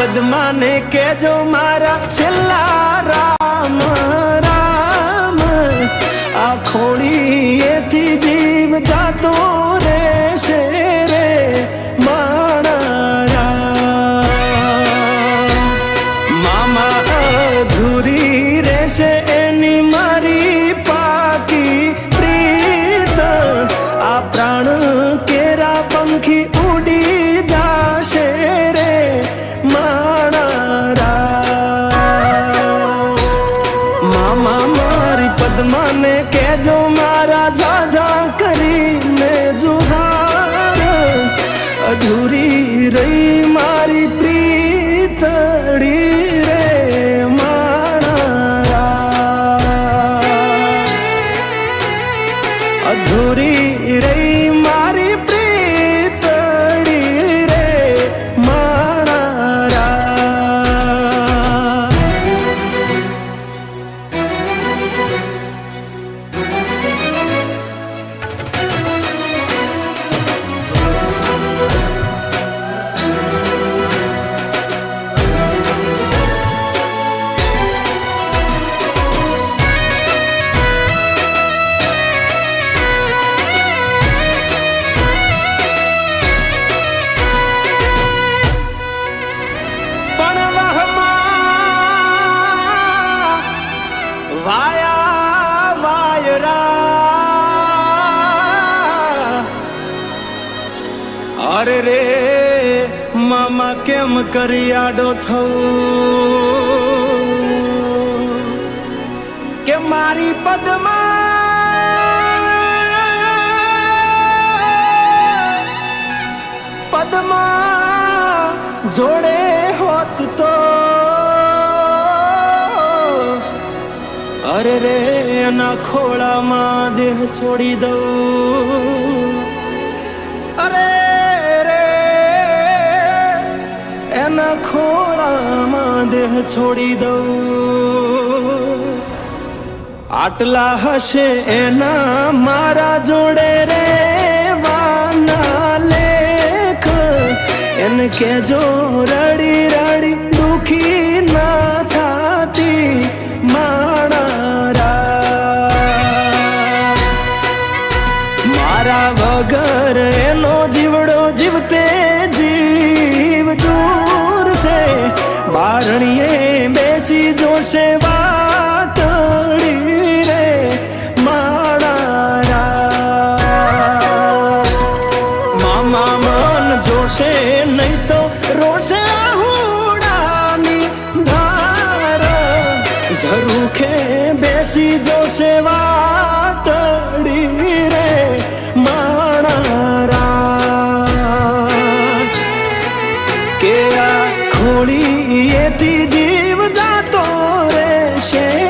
પદ્માને કેજો મારા છેલ્લા રામ રામ. આ ખોળીએથી જીવ જાતો પદ્માને કેજો મારા જાજા કરીને જુહાર અધૂરી રહી મારી પ્રીતડી રે મારા. અધૂરી રહી વાયા, વાયરા. અરે રે, મામા કેમ કરી આડો થવું કે મારી પદમાં પદમાં જોડે હોત તો અરે રે એના ખોળામાં દેહ છોડી દઉં અરે રે એના ખોળામાં દેહ છોડી દઉં આટલા હશે એના મારા જોડે રે વાના લેખ એને કેજો રડી રડી દુખી ના બેસી જોશે વાતડી રે માણા રા. મામા મન જોશે નહીં તો રોશે હુડાની ધાર ઝરૂખે બેસી જોશે વાતડી રે ખોળીએથી જીવ જાતો રહેશે.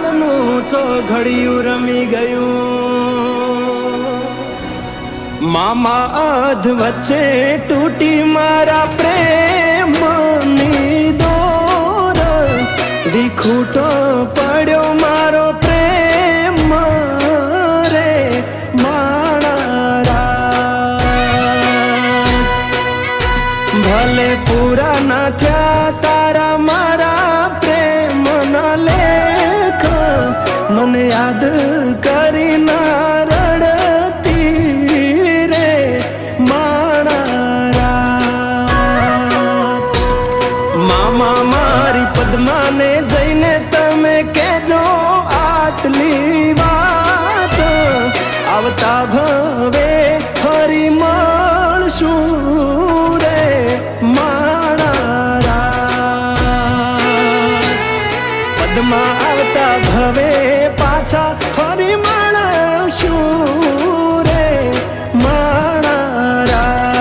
કાળનું ચોઘડિયું રમી ગયું. મામા અધ વચ્ચે તૂટી મારા પ્રેમની દોર. વિખૂટો પડ્યો મારો મને યાદ કરી ના આવતા ભવે પાછા ફરી માણા શું રે. માણા